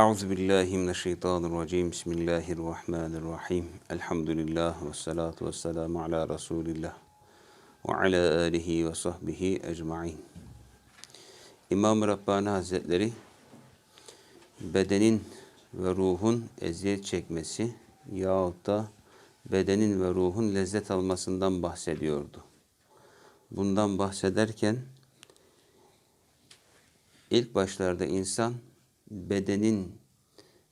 Euzu billahi mineşşeytanirracim. Bismillahirrahmanirrahim. Elhamdülillah ve salatu ve selamu ala Resulillah ve ala alihi ve sahbihi ecmaîn. İmam Rabbani Hazretleri bedenin ve ruhun eziyet çekmesi yahut da bedenin ve ruhun lezzet almasından bahsediyordu. Bundan bahsederken ilk başlarda insan bedenin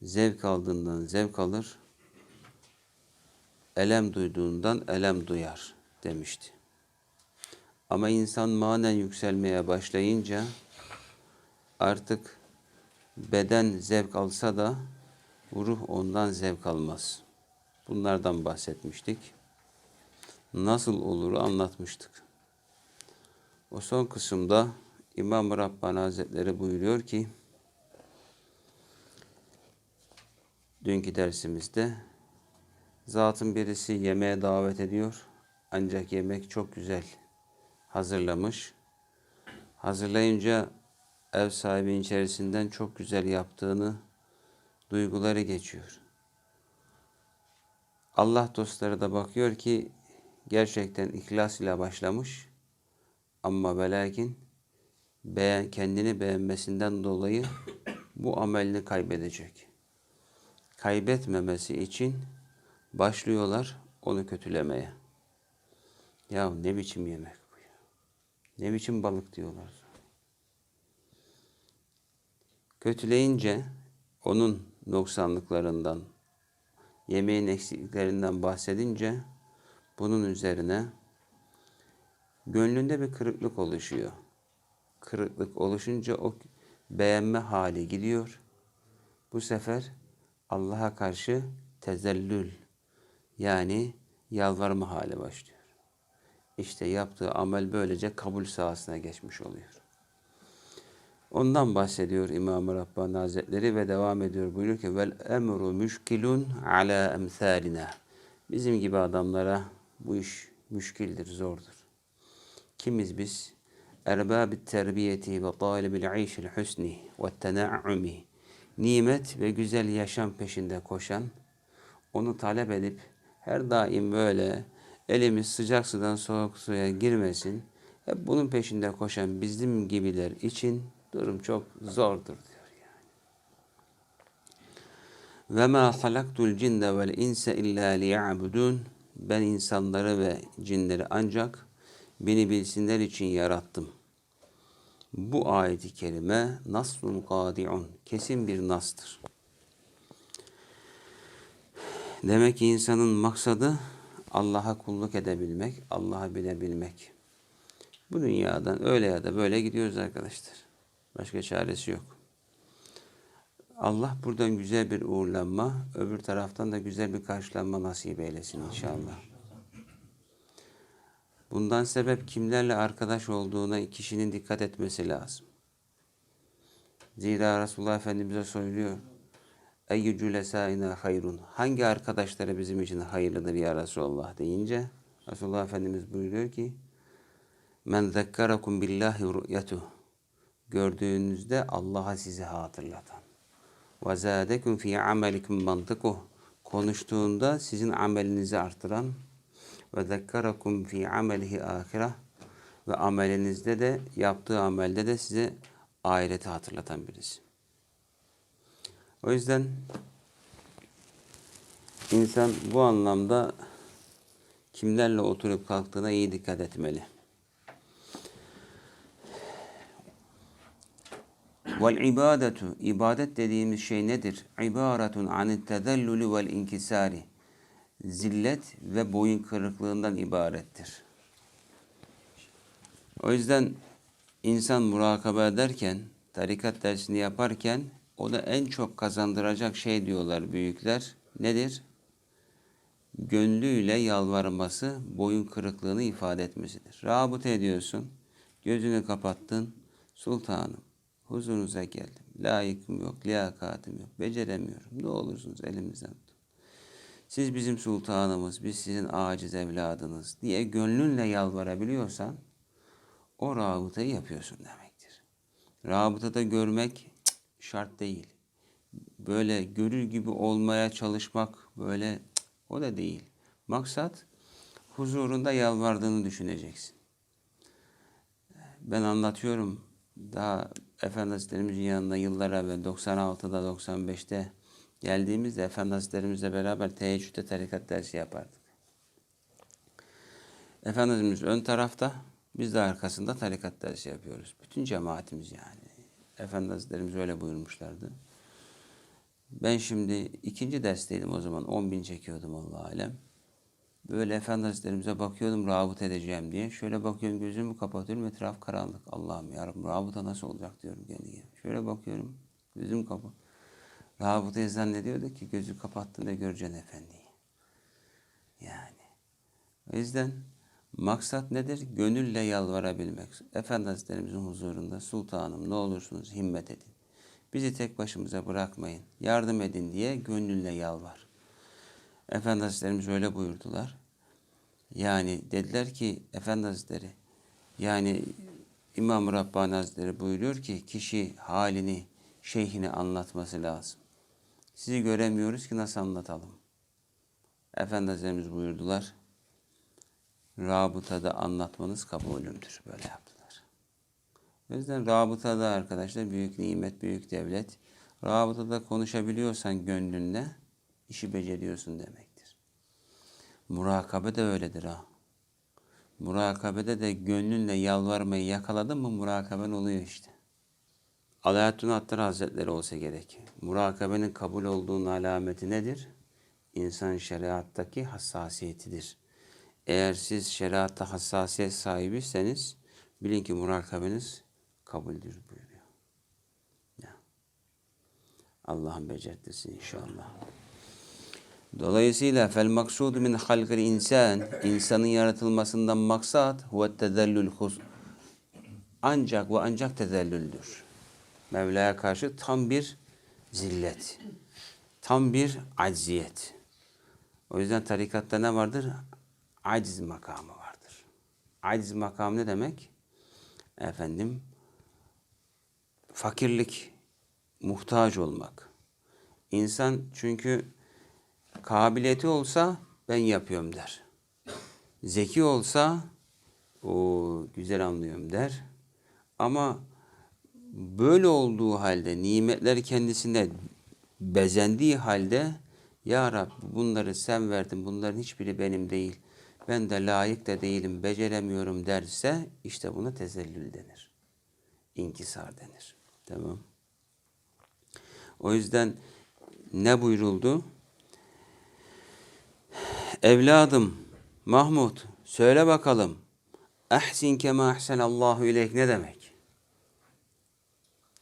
zevk aldığından zevk alır, elem duyduğundan elem duyar demişti. Ama insan manen yükselmeye başlayınca artık beden zevk alsa da ruh ondan zevk almaz. Bunlardan bahsetmiştik. Nasıl olur anlatmıştık. O son kısımda İmam Rabbani Hazretleri buyuruyor ki dünkü dersimizde zatın birisi yemeğe davet ediyor. Ancak yemek çok güzel hazırlamış. Hazırlayınca ev sahibinin içerisinden çok güzel yaptığını duyguları geçiyor. Allah dostları da bakıyor ki gerçekten ihlas ile başlamış ama velakin beğen, kendini beğenmesinden dolayı bu amelini kaybedecek. Kaybetmemesi için başlıyorlar onu kötülemeye. Ya ne biçim yemek bu ya? Ne biçim balık diyorlar. Kötüleyince onun noksanlıklarından, yemeğin eksikliklerinden bahsedince bunun üzerine gönlünde bir kırıklık oluşuyor. Kırıklık oluşunca o beğenme hali gidiyor. Bu sefer Allah'a karşı tezellül yani yalvarma hali başlıyor. İşte yaptığı amel böylece kabul sahasına geçmiş oluyor. Ondan bahsediyor İmam-ı Rabbani Hazretleri ve devam ediyor. Buyuruyor ki vel emru müşkilun ala emsalina. Bizim gibi adamlara bu iş müşkildir, zordur. Kimiz biz? Erbabit terbiyeti ve talibil işil husni ve tena'umi. Nimet ve güzel yaşam peşinde koşan, onu talep edip her daim böyle elimiz sıcak sudan soğuk suya girmesin. Hep bunun peşinde koşan bizim gibiler için durum çok zordur diyor yani. Ve ma halaktul cinne vel insa illa liya'budun. Ben insanları ve cinleri ancak beni bilsinler için yarattım. Bu ayeti kerime naslun kadi'un. Kesin bir nastır. Demek ki insanın maksadı Allah'a kulluk edebilmek, Allah'ı bilebilmek. Bu dünyadan öyle ya da böyle gidiyoruz arkadaşlar. Başka çaresi yok. Allah buradan güzel bir uğurlanma, öbür taraftan da güzel bir karşılanma nasip eylesin inşallah. Bundan sebep kimlerle arkadaş olduğuna kişinin dikkat etmesi lazım. Zira Resulullah Efendimiz'e söylüyor. Eyyü cülesaina hayrun. Hangi arkadaşları bizim için hayırlıdır ya Resulullah deyince Resulullah Efendimiz buyuruyor ki Men zekkarakum billahi ru'yetuh. Gördüğünüzde Allah'a sizi hatırlatan. Ve zâdekum fî amelikum mantıkuh. Konuştuğunda sizin amelinizi artıran ve zekkarakum fi amelihi ahire ve amelinizde de yaptığı amelde de size ahireti hatırlatan birisi. O yüzden insan bu anlamda kimlerle oturup kalktığına iyi dikkat etmeli. Vel ibadetu, ibadet dediğimiz şey nedir? İbaretun anit tezellülü vel inkisari. Zillet ve boyun kırıklığından ibarettir. O yüzden insan murakabe ederken, tarikat dersini yaparken o da en çok kazandıracak şey diyorlar büyükler. Nedir? Gönlüyle yalvarması, boyun kırıklığını ifade etmesidir. Rabıta ediyorsun, gözünü kapattın, sultanım, huzurunuza geldim. Layıkım yok, liyakatim yok, beceremiyorum. Ne olursunuz elimizden. Siz bizim sultanımız, biz sizin aciz evladınız diye gönlünle yalvarabiliyorsan o rabıtayı yapıyorsun demektir. Rabıtada görmek şart değil. böyle görür gibi olmaya çalışmak böyle o da değil. Maksat huzurunda yalvardığını düşüneceksin. Ben anlatıyorum daha Efendi Hazretlerimizin yanına yıllar evvel 96'da 95'te geldiğimizde Efendi Hazretlerimizle beraber teheccüde tarikat dersi yapardık. Efendimiz ön tarafta, biz de arkasında tarikat dersi yapıyoruz. Bütün cemaatimiz yani. Efendi Hazretlerimiz öyle buyurmuşlardı. Ben şimdi ikinci dersteydim o zaman. 10 bin çekiyordum Allah alem. Böyle Efendi Hazretlerimize bakıyordum rabıt edeceğim diye. Şöyle bakıyorum gözümü kapatıyorum etraf karanlık. Allah'ım yarabbim rabıta nasıl olacak diyorum kendi kendime. Şöyle bakıyorum gözüm kapalı. Rabıtayı zannediyordu ki gözü kapattığında göreceksin efendiyi. Yani. O yüzden maksat nedir? Gönülle yalvarabilmek. Efendi Hazretlerimizin huzurunda sultanım ne olursunuz himmet edin. Bizi tek başımıza bırakmayın. Yardım edin diye gönülle yalvar. Efendi Hazretlerimiz öyle buyurdular. Yani dediler ki Efendi Hazretleri yani İmam Rabbani Hazretleri buyuruyor ki kişi halini, şeyhine anlatması lazım. Sizi göremiyoruz ki nasıl anlatalım? Efendi buyurdular. Rabıtada anlatmanız kabulümdür. Böyle yaptılar. O yüzden rabıtada arkadaşlar büyük nimet, büyük devlet. Rabıtada konuşabiliyorsan gönlünle işi beceriyorsun demektir. Murakabe de öyledir ha. Murakabede de gönlünle yalvarmayı yakaladın mı murakaben oluyor işte. Alaaddin Attar Hazretleri olsa gerek. Murakabenin kabul olduğunun alameti nedir? İnsan şeriattaki hassasiyetidir. Eğer siz şeriatta hassasiyet sahibiyseniz bilin ki murakabeniz kabuldür buyuruyor. Ya. Allah'ın becertisi inşallah. Dolayısıyla fel maksudu min halkil insan insanın yaratılmasından maksat huve tezellül ancak ve ancak tezellüldür. Mevla'ya karşı tam bir zillet. Tam bir acziyet. O yüzden tarikatta ne vardır? Aciz makamı vardır. Aciz makamı ne demek? Efendim fakirlik, muhtaç olmak. İnsan çünkü kabiliyeti olsa ben yapıyorum der. Zeki olsa o güzel anlıyorum der. Ama böyle olduğu halde nimetler kendisine bezendiği halde ya Rab bunları sen verdin bunların hiçbiri benim değil. Ben de layık da değilim beceremiyorum derse işte buna tezellül denir. İnkisar denir. Tamam. O yüzden ne buyuruldu? Evladım Mahmud söyle bakalım. Ehsin kema ahsenallahu ileyk ne demek?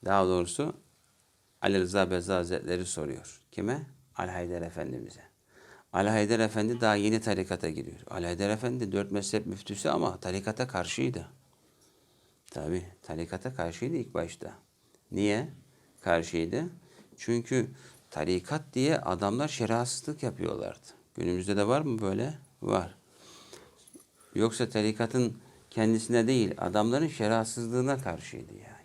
Daha doğrusu Ali Rıza Beza Hazretleri soruyor. Kime? Ali Haydar Efendimiz'e. Ali Haydar Efendi daha yeni tarikata giriyor. Ali Haydar Efendi dört mezhep müftüsü ama tarikata karşıydı. Tabi tarikata karşıydı ilk başta. Niye karşıydı? Çünkü tarikat diye adamlar şerasızlık yapıyorlardı. Günümüzde de var mı böyle? Var. Yoksa tarikatın kendisine değil, adamların şerasızlığına karşıydı yani.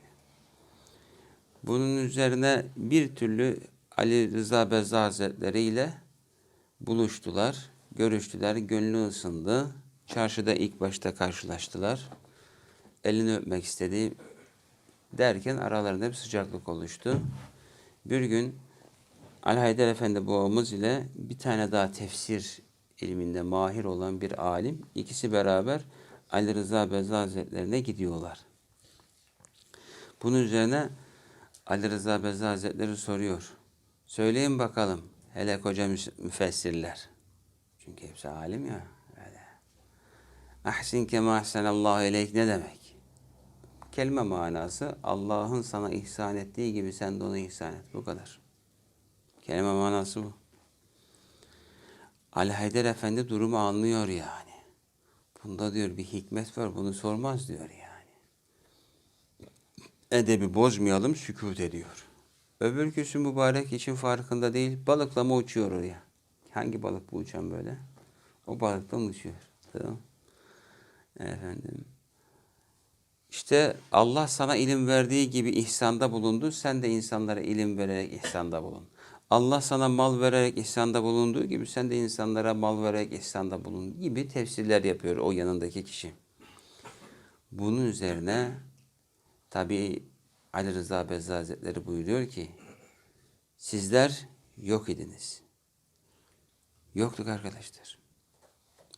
Bunun üzerine bir türlü Ali Rıza Bezza Hazretleri ile buluştular, görüştüler, gönlü ısındı. Çarşıda ilk başta karşılaştılar. Elini öpmek istedi. Derken aralarında bir sıcaklık oluştu. Bir gün Ali Haydar Efendi babamız ile bir tane daha tefsir ilminde mahir olan bir alim. ikisi beraber Ali Rıza Bezza Hazretlerine gidiyorlar. Bunun üzerine Ali Rıza Bezza Hazretleri soruyor. Söyleyin bakalım hele koca müfessirler. Çünkü hepsi alim ya. Öyle. Ahsin kema ahsenallahu ileyk ne demek? Kelime manası Allah'ın sana ihsan ettiği gibi sen de ona ihsan et. Bu kadar. Kelime manası bu. Ali Haydar Efendi durumu anlıyor yani. Bunda diyor bir hikmet var bunu sormaz diyor yani. Edebi bozmayalım sükut ediyor. Öbür küsü mübarek için farkında değil. Balıkla mı uçuyor oraya? Hangi balık bu uçan böyle? O balıktan uçuyor. Tamam. Efendim. İşte Allah sana ilim verdiği gibi ihsanda bulundu. Sen de insanlara ilim vererek ihsanda bulun. Allah sana mal vererek ihsanda bulunduğu gibi sen de insanlara mal vererek ihsanda bulun gibi tefsirler yapıyor o yanındaki kişi. Bunun üzerine tabi Ali Rıza Bezza Hazretleri buyuruyor ki sizler yok idiniz. Yoktuk arkadaşlar.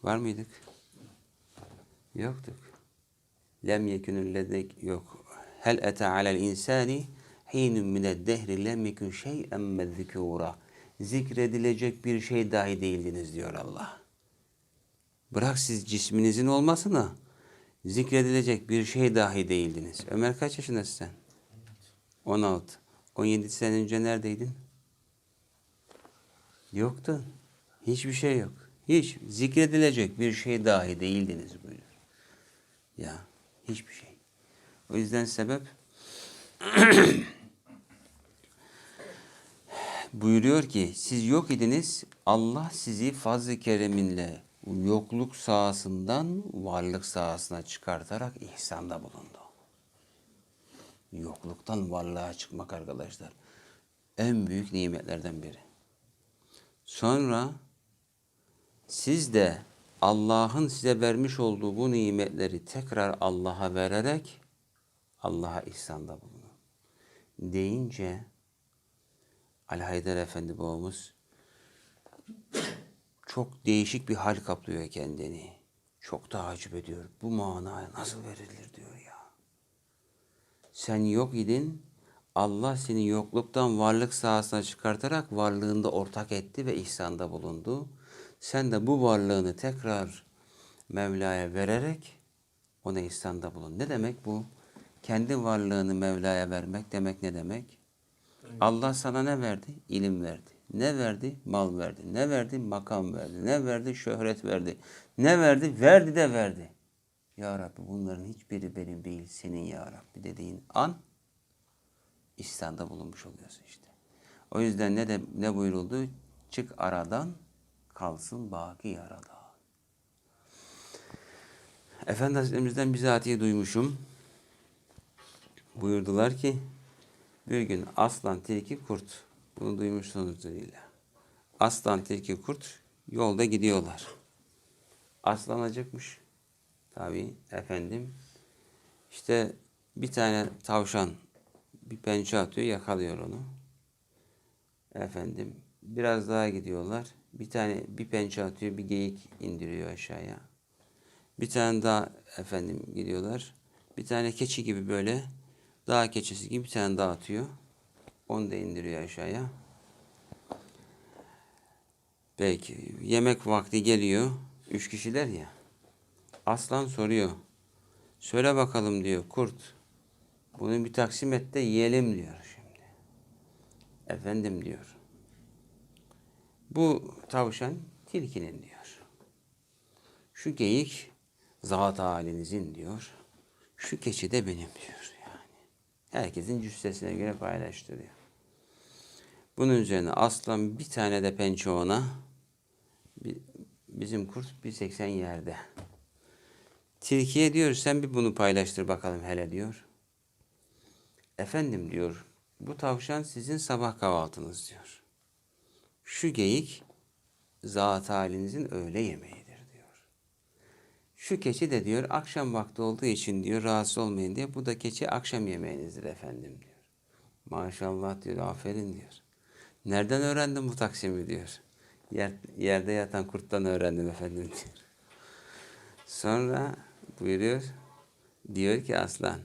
Var mıydık? Yoktuk. Lem yekünül ledek yok. Hel ete alel insani hinun mined dehri lem yekun şey'en mezzikûra. Zikredilecek bir şey dahi değildiniz diyor Allah. Bırak siz cisminizin olmasını zikredilecek bir şey dahi değildiniz. Ömer kaç yaşındasın sen? 16. 17 sene önce neredeydin? Yoktun. Hiçbir şey yok. Hiç zikredilecek bir şey dahi değildiniz buyuruyor. Ya hiçbir şey. O yüzden sebep buyuruyor ki siz yok idiniz Allah sizi fazl-ı kereminle yokluk sahasından varlık sahasına çıkartarak ihsanda bulundu. Yokluktan varlığa çıkmak arkadaşlar en büyük nimetlerden biri. Sonra siz de Allah'ın size vermiş olduğu bu nimetleri tekrar Allah'a vererek Allah'a ihsanda bulunun. Deyince Ali Haydar Efendi babamız çok değişik bir hal kaplıyor kendini. Çok takip ediyor. Bu manaya nasıl verilir diyor ya. Sen yok idin. Allah seni yokluktan varlık sahasına çıkartarak varlığında ortak etti ve ihsanda bulundu. Sen de bu varlığını tekrar Mevla'ya vererek ona ihsanda bulun. Ne demek bu? Kendi varlığını Mevla'ya vermek demek ne demek? Allah sana ne verdi? İlim verdi. Ne verdi? Mal verdi. Ne verdi? Makam verdi. Ne verdi? Şöhret verdi. Ne verdi? Verdi de verdi. Ya Rabbi bunların hiçbiri benim değil, senin ya Rabbi dediğin an İhsanda bulunmuş oluyorsun işte. O yüzden ne de ne buyuruldu? Çık aradan, kalsın baki yarada. Efendi Hazretlerimizden bizatihi duymuşum. Buyurdular ki bir gün aslan, tilki, kurt. Bunu duymuşsunuzdur illa. Aslan, tilki, kurt yolda gidiyorlar. Aslan acıkmış. Tabii efendim. İşte bir tane tavşan bir pençe atıyor, yakalıyor onu. Efendim biraz daha gidiyorlar. Bir tane bir pençe atıyor, bir geyik indiriyor aşağıya. Bir tane daha efendim gidiyorlar. Bir tane keçi gibi böyle dağ keçisi gibi bir tane daha atıyor. Onu da indiriyor aşağıya. Peki yemek vakti geliyor. Üç kişiler ya. Aslan soruyor. Söyle bakalım diyor kurt. Bunu bir taksim et de yiyelim diyor şimdi. Efendim diyor. Bu tavşan tilkinin diyor. Şu geyik zat halinizin diyor. Şu keçi de benim diyor. Herkesin cüssesine göre paylaştırıyor. Bunun üzerine aslan bir tane de pençe ona. Bizim kurt 1.80 yerde. Tilkiye diyor sen bir bunu paylaştır bakalım hele diyor. Efendim diyor, bu tavşan sizin sabah kahvaltınız diyor. Şu geyik zat halinizin öğle diyor. Şu keçi de diyor akşam vakti olduğu için diyor rahatsız olmayın diye bu da keçi akşam yemeğinizdir efendim diyor. Maşallah diyor aferin diyor. Nereden öğrendin bu taksimi diyor. Yer, yerde yatan kurttan öğrendim efendim diyor. Sonra buyuruyor diyor ki aslan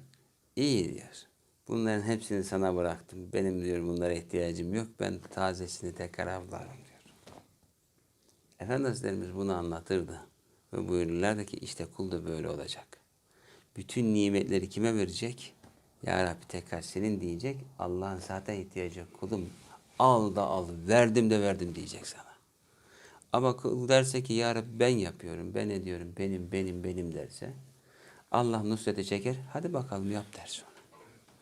iyi diyor. Bunların hepsini sana bıraktım. Benim diyor bunlara ihtiyacım yok. Ben tazesini tekrar avlarım diyor. Efendi bunu anlatırdı. Ve buyururlardı ki işte kul da böyle olacak. Bütün nimetleri kime verecek? Ya Rabbi tekrar senin diyecek. Allah'ın zaten ihtiyacı. Kulum al da al, verdim de verdim diyecek sana. Ama kul derse ki Ya Rabbi ben yapıyorum, ben ediyorum, benim, benim, benim derse Allah nusrete çeker. Hadi bakalım yap der sonra.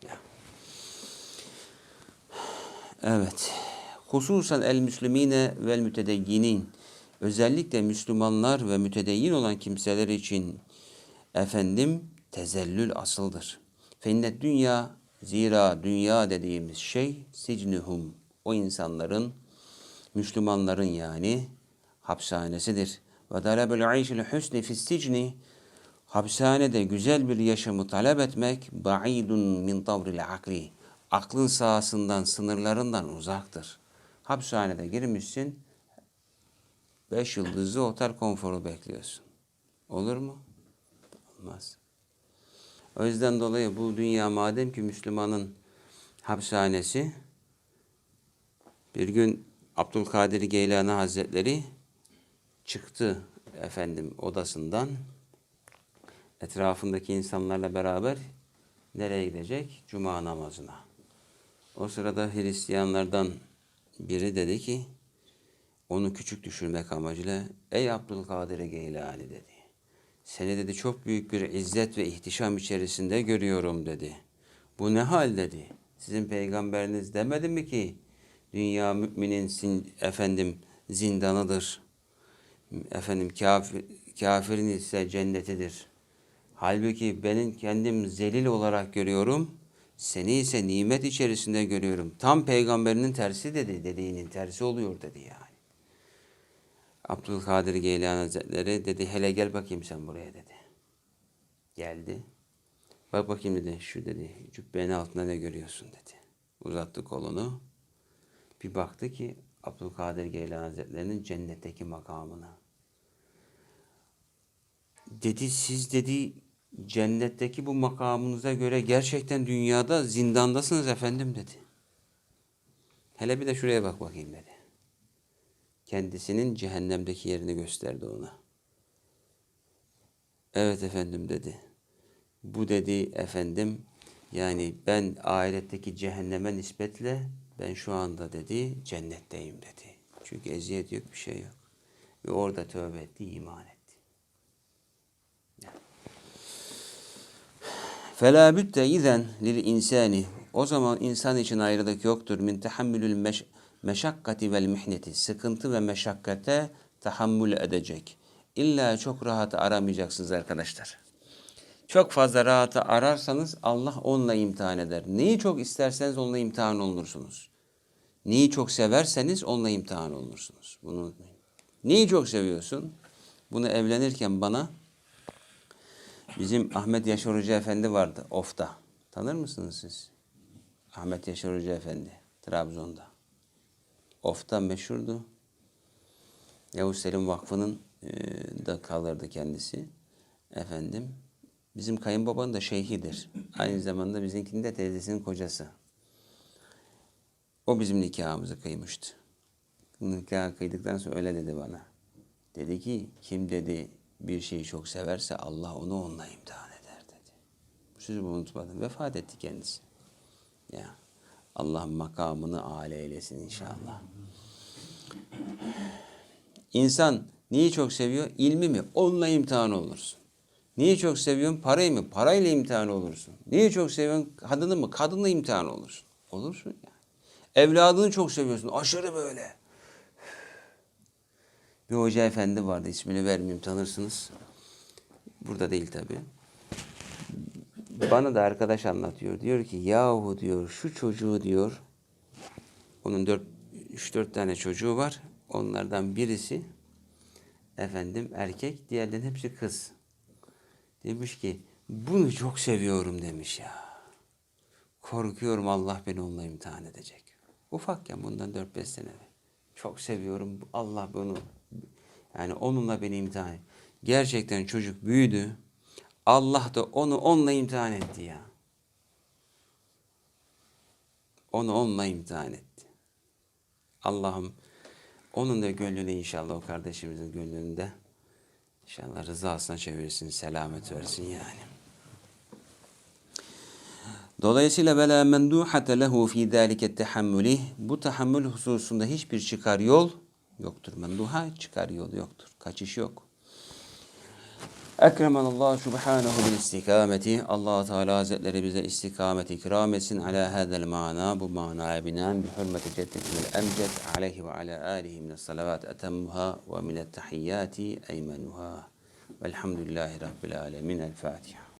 Ya. Evet. Hususan el müslimine vel mütedeyyinin. Özellikle Müslümanlar ve mütedeyyin olan kimseler için efendim tezellül asıldır. Fennet dünya zira dünya dediğimiz şey sicnuhum O insanların, Müslümanların yani hapishanesidir. Ve talebul ayşil husni fis sicni hapishanede güzel bir yaşamı talep etmek ba'idun min tavril akli. Aklın sahasından, sınırlarından uzaktır. Hapishanede girmişsin, beş yıldızlı otel konforu bekliyorsun. Olur mu? Olmaz. O yüzden dolayı bu dünya madem ki Müslümanın hapishanesi bir gün Abdülkadir Geylani Hazretleri çıktı efendim odasından etrafındaki insanlarla beraber nereye gidecek? Cuma namazına. O sırada Hristiyanlardan biri dedi ki onu küçük düşürmek amacıyla ey Abdülkadir Geylani dedi. Seni dedi çok büyük bir izzet ve ihtişam içerisinde görüyorum dedi. Bu ne hal dedi. Sizin peygamberiniz demedi mi ki dünya müminin sin, efendim zindanıdır. Efendim kafir, kafirin ise cennetidir. Halbuki benim kendim zelil olarak görüyorum. Seni ise nimet içerisinde görüyorum. Tam peygamberinin tersi dedi. Dediğinin tersi oluyor dedi yani. Abdülkadir Geylani Hazretleri dedi hele gel bakayım sen buraya dedi. Geldi. Bak bakayım dedi şu dedi cübbenin altında ne görüyorsun dedi. Uzattı kolunu. Bir baktı ki Abdülkadir Geylani Hazretleri'nin cennetteki makamına. Dedi siz dedi cennetteki bu makamınıza göre gerçekten dünyada zindandasınız efendim dedi. Hele bir de şuraya bak bakayım dedi kendisinin cehennemdeki yerini gösterdi ona. Evet efendim dedi. Bu dedi efendim yani ben ahiretteki cehenneme nispetle ben şu anda dedi cennetteyim dedi. Çünkü eziyet yok bir şey yok. Ve orada tövbe etti, iman etti. Fela bütte izen lil insani. O zaman insan için ayrılık yoktur. Min tahammülül meş'e meşakkati vel mihneti. Sıkıntı ve meşakkate tahammül edecek. İlla çok rahatı aramayacaksınız arkadaşlar. Çok fazla rahatı ararsanız Allah onunla imtihan eder. Neyi çok isterseniz onunla imtihan olursunuz. Neyi çok severseniz onunla imtihan olursunuz. Bunu unutmayın. Neyi çok seviyorsun? Bunu evlenirken bana bizim Ahmet Yaşar Hoca Efendi vardı Of'ta. Tanır mısınız siz? Ahmet Yaşar Hoca Efendi Trabzon'da. Of'ta meşhurdu. Yavuz Selim Vakfı'nın e, da kalırdı kendisi. Efendim bizim kayınbabanın da şeyhidir. Aynı zamanda bizimkinin de teyzesinin kocası. O bizim nikahımızı kıymıştı. Nikah kıydıktan sonra öyle dedi bana. Dedi ki kim dedi bir şeyi çok severse Allah onu onunla imtihan eder dedi. Bu sözü unutmadım. Vefat etti kendisi. Ya Allah makamını âle eylesin inşallah. İnsan neyi çok seviyor? İlmi mi? Onunla imtihan olursun. Neyi çok seviyorsun? Parayı mı? Parayla imtihan olursun. Neyi çok seviyorsun? Kadını mı? Kadınla imtihan olursun. Olursun yani. Evladını çok seviyorsun. Aşırı böyle. Bir hoca efendi vardı. ismini vermeyeyim tanırsınız. Burada değil tabii. Bana da arkadaş anlatıyor. Diyor ki yahu diyor şu çocuğu diyor onun dört, üç dört tane çocuğu var. Onlardan birisi efendim erkek, diğerlerinin hepsi kız. Demiş ki bunu çok seviyorum demiş ya. Korkuyorum Allah beni onunla imtihan edecek. Ufakken bundan 4-5 sene. Çok seviyorum. Allah bunu yani onunla beni imtihan. Gerçekten çocuk büyüdü. Allah da onu onunla imtihan etti ya. Onu onunla imtihan etti. Allah'ım onun da gönlünü inşallah o kardeşimizin gönlünde inşallah rızasına çevirsin, selamet versin yani. Dolayısıyla vela menduhate lehu fi zalike tahammuli bu tahammül hususunda hiçbir çıkar yol yoktur. Menduha çıkar yol yoktur. Kaçış yok. Ekremenallah subhanahu bil istikameti. allah Teala Hazretleri bize istikamet ikram etsin. Ala hadel mana bu manaya binaen bi hürmeti ceddetimiz emced aleyhi ve ala alihi min salavat etemmuha ve min tahiyyati eymenuha. Velhamdülillahi Rabbil alemin. El Fatiha.